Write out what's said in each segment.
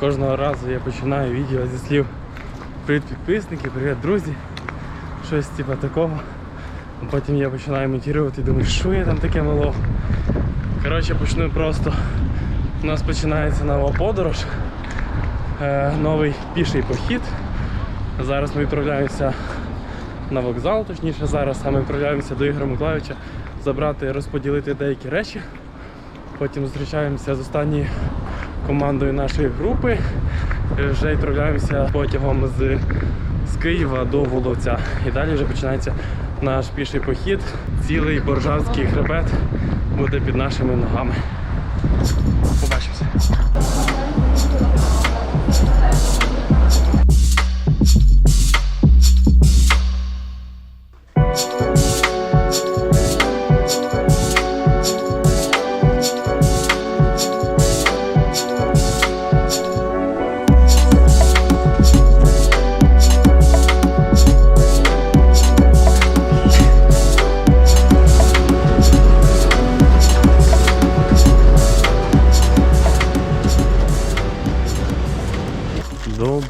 Кожного разу я починаю відео зі слів Привіт підписники, привіт друзі. Щось типу такого. А потім я починаю монтувати і думаю, що я там таке мало. Коротше, почну просто. У нас починається нова подорож, е, новий піший похід. Зараз ми відправляємося на вокзал, точніше зараз, а ми відправляємося до Ігоря Миколаївича забрати, розподілити деякі речі. Потім зустрічаємося з останньою командою нашої групи. І Вже відправляємося потягом з, з Києва до Воловця. І далі вже починається наш піший похід. Цілий боржавський хребет буде під нашими ногами.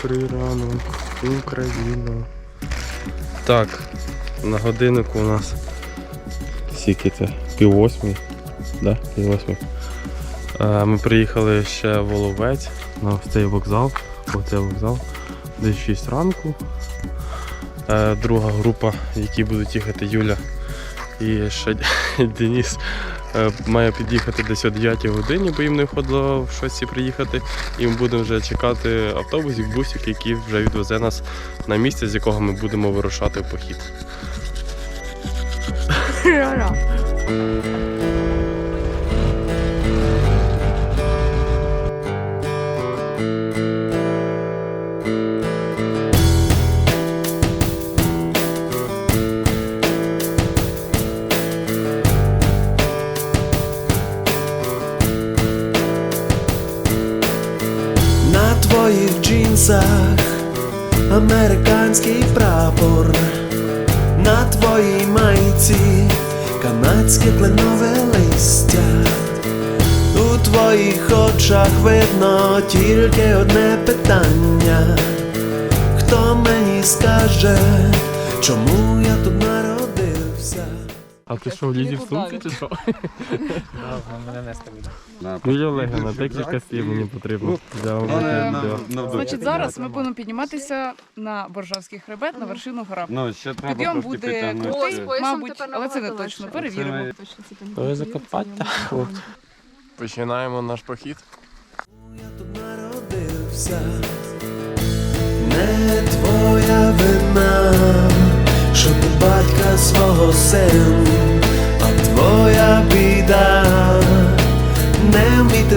Добрий ранок, Україна. Так, на годиннику у нас скільки це? Пів восьмій. Да? Пів восьмій. Е, Ми приїхали ще в Воловець на цей вокзал. Оцей вокзал. Десь 6 ранку. Е, Друга група, в якій будуть їхати Юля і ще Денис. Е, Має під'їхати десь о 9 годині, бо їм не входило в 6 приїхати. І ми будемо вже чекати автобусів, бусик, який вже відвезе нас на місце, з якого ми будемо вирушати в похід. Джинсах американський прапор, на твоїй майці канадське кленове листя. У твоїх очах видно тільки одне питання. Хто мені скаже, чому я тут народився? А ти що, влізі в сумки чи що? Мене нести буде. Юлія Олегівна, декілька слів мені потрібно. Взяв відео. Значить, зараз ми будемо підніматися на Боржавський хребет на вершину гора. Ну, ще треба Підйом трошки буде підтягнути. крутий, мабуть, але це не точно. Перевіримо. Ви закопати. Починаємо наш похід. Я тут народився, не твоя вина, що ти батька свого син,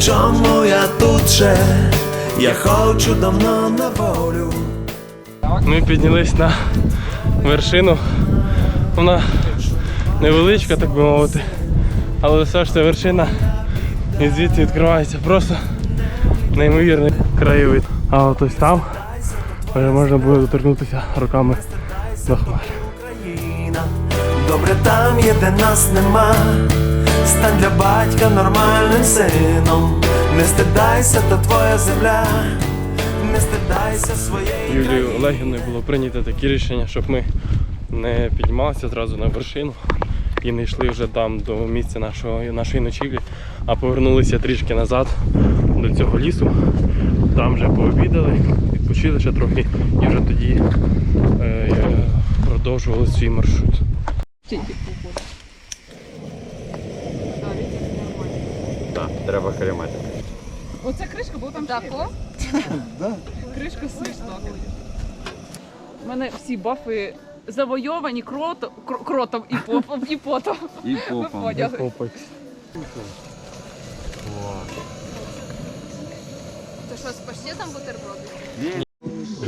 Чому я тут ще? Я хочу давно на волю. Ми піднялись на вершину. Вона невеличка, так би мовити. Але все ж це вершина. І звідси відкривається просто неймовірний краєвид. А от ось там вже можна буде доторкнутися руками до хмар. Добре там є, де нас нема. Стань для батька нормальним сином. Не стидайся, то твоя земля. Не стидайся своєї країни. Олегівною було прийнято таке рішення, щоб ми не піднімалися зразу на вершину і не йшли вже там до місця нашого, нашої ночівлі, а повернулися трішки назад до цього лісу. Там вже пообідали, відпочили ще трохи і вже тоді е, продовжували свій маршрут. Треба керемати. Оця кришка, бо там Так, ще о. кришка смішна. У мене всі бафи завойовані крото, кр- кротом і попом, і потом. І попом. Попекс. Це що, з паштетом бутерброди?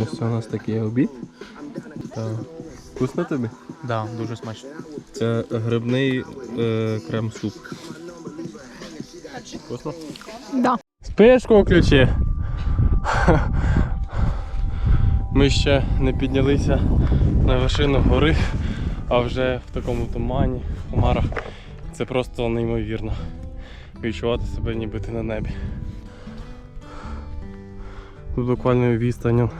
Ось у нас такий обід. Вкусно тобі? Да, дуже смачно. Це грибний е, крем-суп. Вкусно? Да. Спишку включи. Ми ще не піднялися на вершину гори, а вже в такому тумані, в хмарах. Це просто неймовірно. Відчувати себе ніби ти на небі. Тут буквально відстань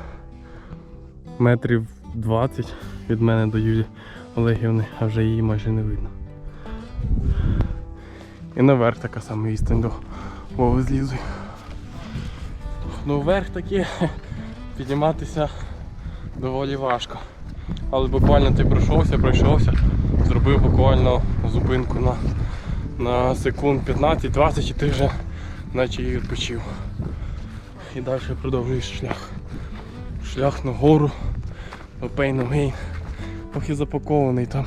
метрів 20 від мене до Юлі Олегівни, а вже її майже не видно. І наверх така сама відстань до Вови злізу. Ну вверх таки підніматися доволі важко. Але буквально ти пройшовся, пройшовся, зробив буквально зупинку на, на секунд 15-20 і ти вже наче і відпочив. І далі продовжуєш шлях. Шлях на гору, Pain No Gain. Трохи запакований там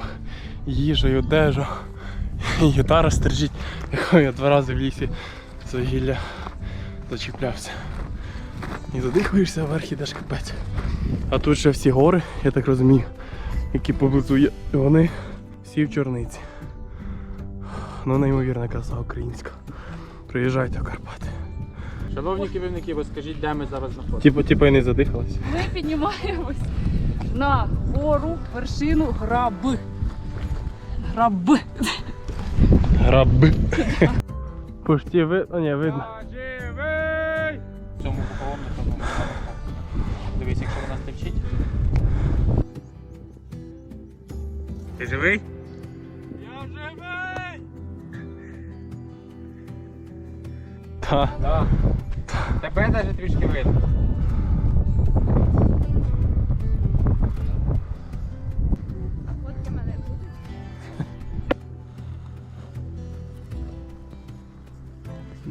їжа і одежа. І гітара стерчить, якою я два рази в лісі за гілля зачіплявся. І задихуєшся, вверх ідеш капець. А тут ще всі гори, я так розумію, які поблизу є. І Вони всі в чорниці. Ну, неймовірна краса українська. Приїжджайте в Карпати. Шановні керівники, ви скажіть, де ми зараз знаходимося? Типу, типу і не задихалась. Ми піднімаємось на гору вершину граби. Граби. Граби. Пошті ви... О, ні, видно. В цьому похороннику Дивись, якщо вона стечить. Ти живий? Я живий! Так. Да. Тебе навіть трішки видно.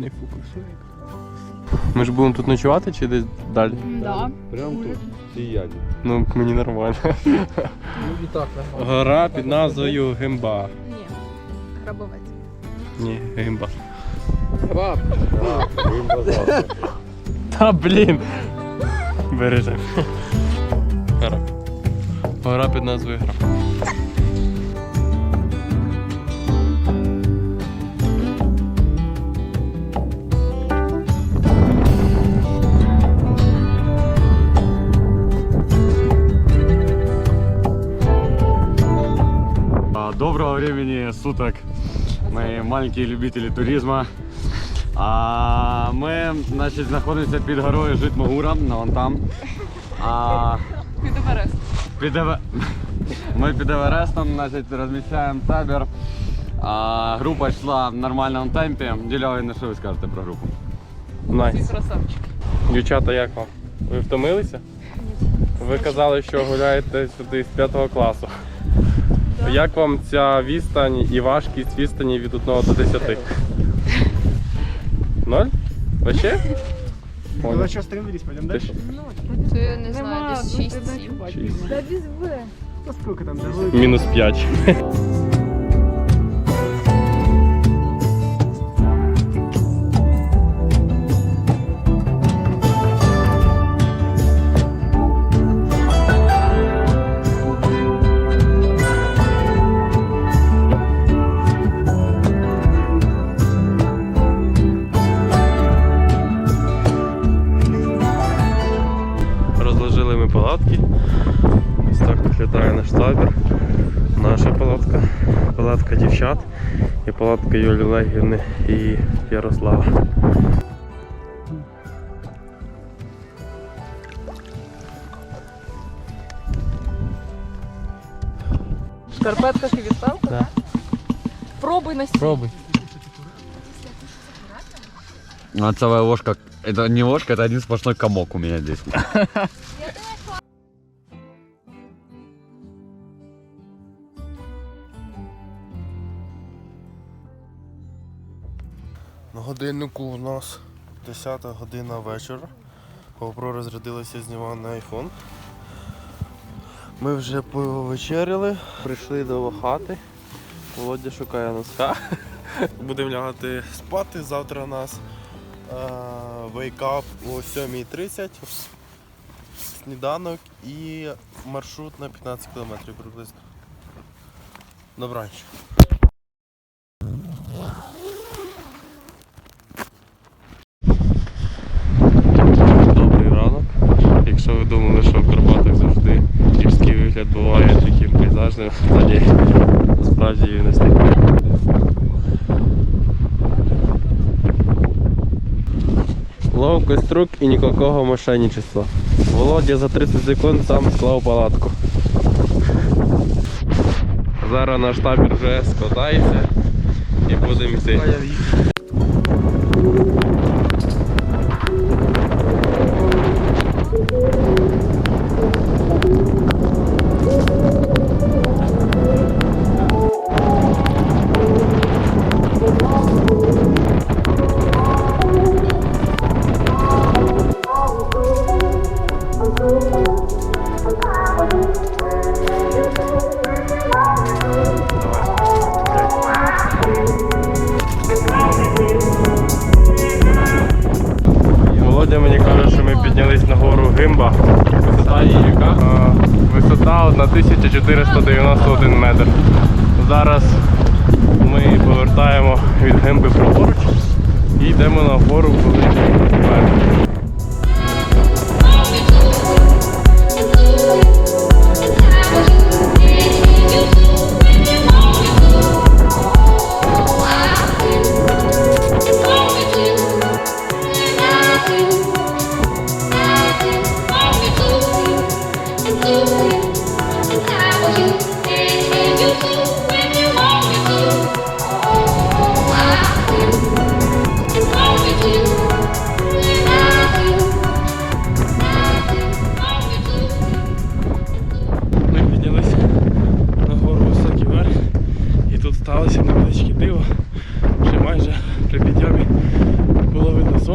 Не фокусує. Ми ж будемо тут ночувати чи десь далі? Да. Прям тут. Сіяння. Ну, мені нормально. І так, Гора під назвою Гимба. Ні. Грабовець. Ні, Гимба. Граб. Він базар. Та блін. Бережемо. Гора. Гора під назвою Гра. Суток. Мы маленькие любители туризма. А, ми значить, знаходимося під горою Житмагура, на вон там. А, Під під Еве- Ми під Еверестом значить, розміщаємо табір. А, група йшла в нормальному темпі. Діля, на що ви скажете про групу? Найс. красавчики. Дівчата, як вам? Ви втомилися? Ви казали, що гуляєте сюди з 5 класу. Як вам ця відстань і важкість відстані від 1 до 10? Ноль? Вообще? Понял. что остановились, пойдем Ти ж- Це не знаю, десь 6-7. Шість. Ну сколько там, да? Мінус 5. наш табір. Наша палатка, палатка дівчат і палатка Юлії Легівни і Ярослава. В шкарпетках і відставка? Да. Пробуй на Пробуй. Отцовая ложка, это не ложка, это один сплошной комок у меня здесь. годиннику у нас 10 година вечора. GoPro розрядилося знімав на iPhone. Ми вже повечеряли, прийшли до хати. Володя шукає носка. Будемо лягати спати. Завтра у нас up о 7.30, сніданок і маршрут на 15 км приблизно. Добраніч. Добрий ранок. Якщо ви думали, що в Карпатах завжди гірський вигляд буває таким пейзажним, то ні, насправді він не такий. Ловкость струк і нікакого мошенничества. Володя за 30 секунд сам склав палатку. Зараз наш табір вже складається і будемо йти. Йдемо на гору Великий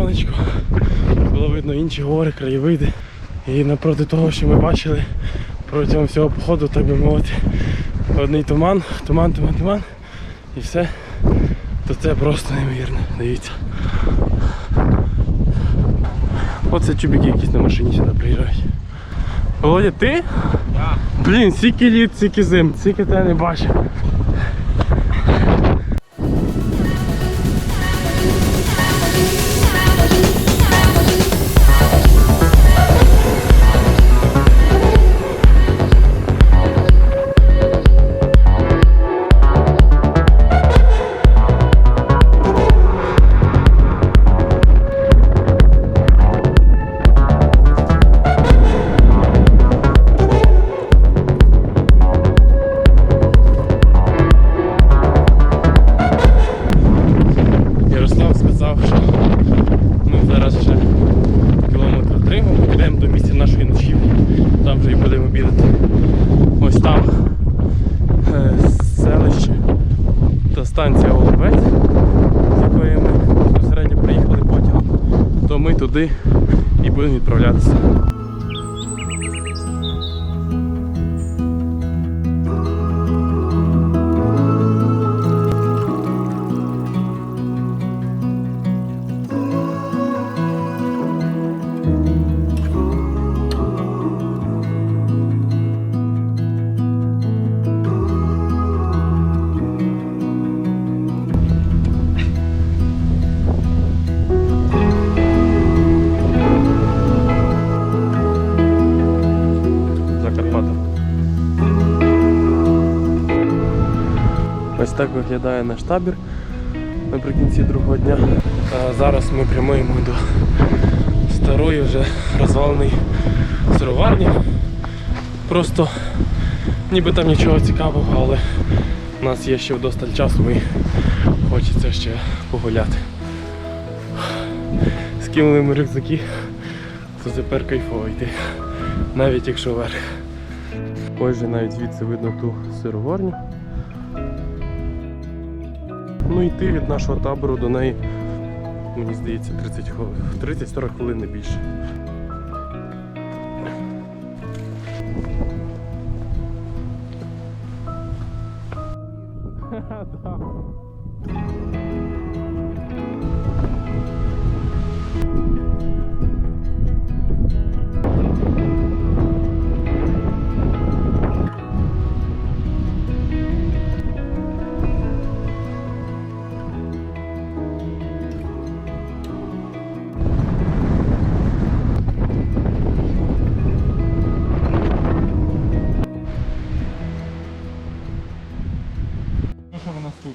видно було видно інші гори, краєвиди. І напроти того, що ми бачили протягом всього походу, так би мовити, одний туман, туман, туман, туман і все, то це просто неймовірно. Дивіться. Оце чубіки якісь на машині сюди приїжджають. Володя, ти? Блін, стільки літ, стільки зим, стільки тебе не бачив. Станція Оловець, з якої ми безпосередньо приїхали потягом. То ми туди і будемо відправлятися. Ось так виглядає наш табір наприкінці другого дня. А зараз ми прямуємо до старої вже розваленої сироварні. Просто ніби там нічого цікавого, але у нас є ще вдосталь часу і хочеться ще погуляти. Скинули ми рюкзаки, то тепер кайфово йти, навіть якщо вверх. Ось же навіть звідси видно ту сироварню. Ну йти від нашого табору до неї, мені здається, 30 хвилин, 30-40 хвилин не більше.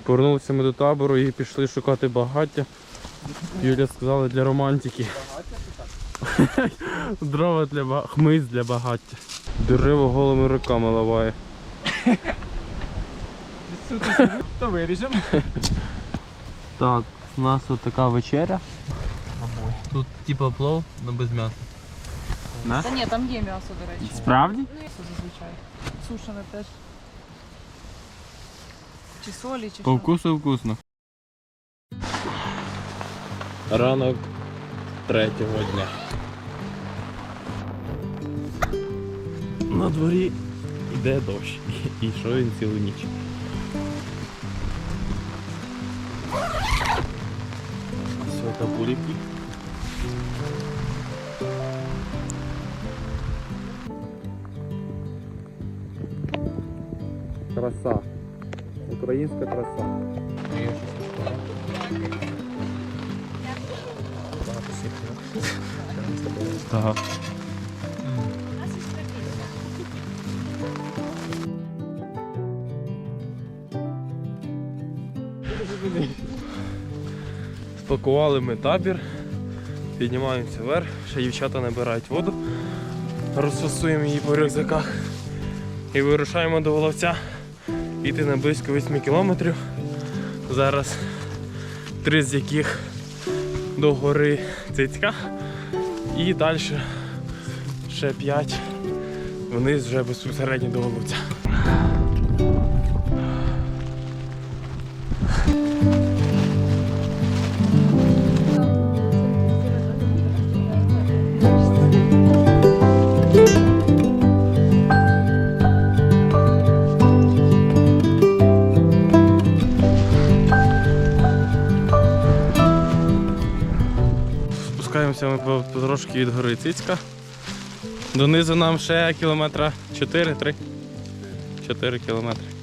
Повернулися ми до табору і пішли шукати багаття. Юля сказала для романтики. Дрова для ба... хмиз для багаття. Дерево голими руками lavає. То виріжемо. Так, у нас от така вечеря. Тут типа плов, але без м'яса. Та ні, там є м'ясо, до речі. Справді? М'ясо зазвичай. Сушене теж. Чи солі, чи По що. вкусу вкусно. Ранок третього дня. На дворі йде дощ. І що він цілу ніч. Свята буряки. Краса. Українська краса. Так. Спакували ми табір, піднімаємося вверх, ще дівчата набирають воду, розфасуємо її по рюкзаках і вирушаємо до Воловця. Іти на близько 8 кілометрів. Зараз три з яких до гори Цицька. І далі ще 5 вниз вже безпосередньо до Воловця. Потрошки від гори Цицька. Донизу нам ще кілометра 4-3. 4 кілометри.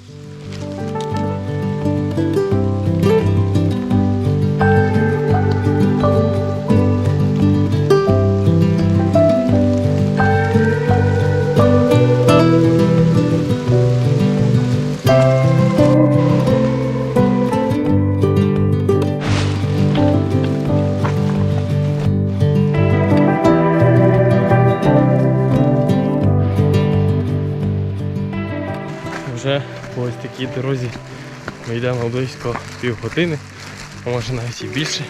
Дорозі ми йдемо близько півгодини, а може навіть і більше.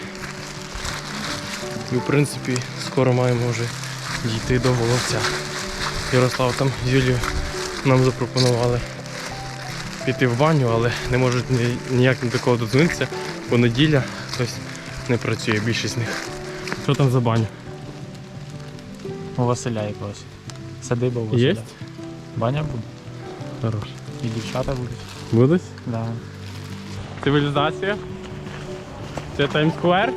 І в принципі скоро маємо вже дійти до Воловця. Ярослав там з Юлією нам запропонували піти в баню, але не можуть ні- ніяк ні до кого додзвонитися, бо неділя хтось не працює, більшість з них. Що там за баня? У Василя якогось. Садиба у Василя. Є? Баня буде. Хорош. І дівчата будуть. Будуть? Да. Цивілізація. Це Таймс-сквер.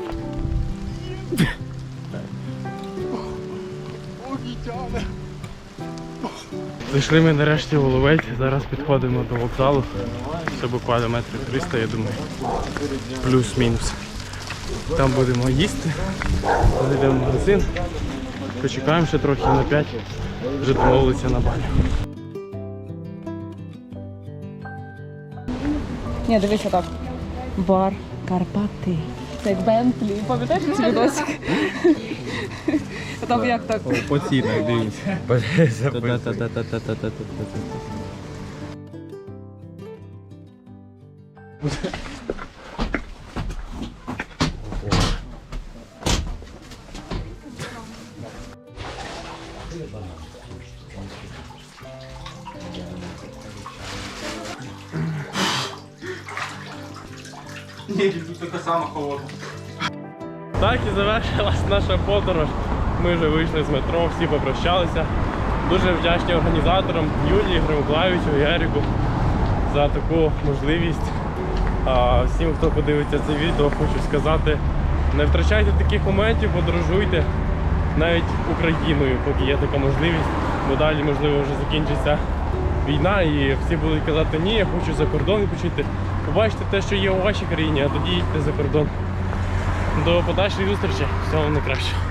Зайшли ми нарешті в Воловець, зараз підходимо до вокзалу. Це буквально метрів 300, я думаю. Плюс-мінус. Там будемо їсти, зайдемо в магазин, почекаємо ще трохи на 5, вже домовилися на баню. Ні, дивися так. Бар Карпати. Це як Бентлі. Пам'ятаєш цей відосик? Там як так? По цінах дивіться. Завершилась наша подорож. Ми вже вийшли з метро, всі попрощалися. Дуже вдячні організаторам Юлії, Гримуклавичу, Ярику за таку можливість. А всім, хто подивиться це відео, хочу сказати, не втрачайте таких моментів, подорожуйте навіть Україною, поки є така можливість, бо далі, можливо, вже закінчиться війна і всі будуть казати, ні, я хочу за кордон відпочити. Побачите те, що є у вашій країні, а тоді їдьте за кордон. До подальшої зустрічі. Всього найкращого.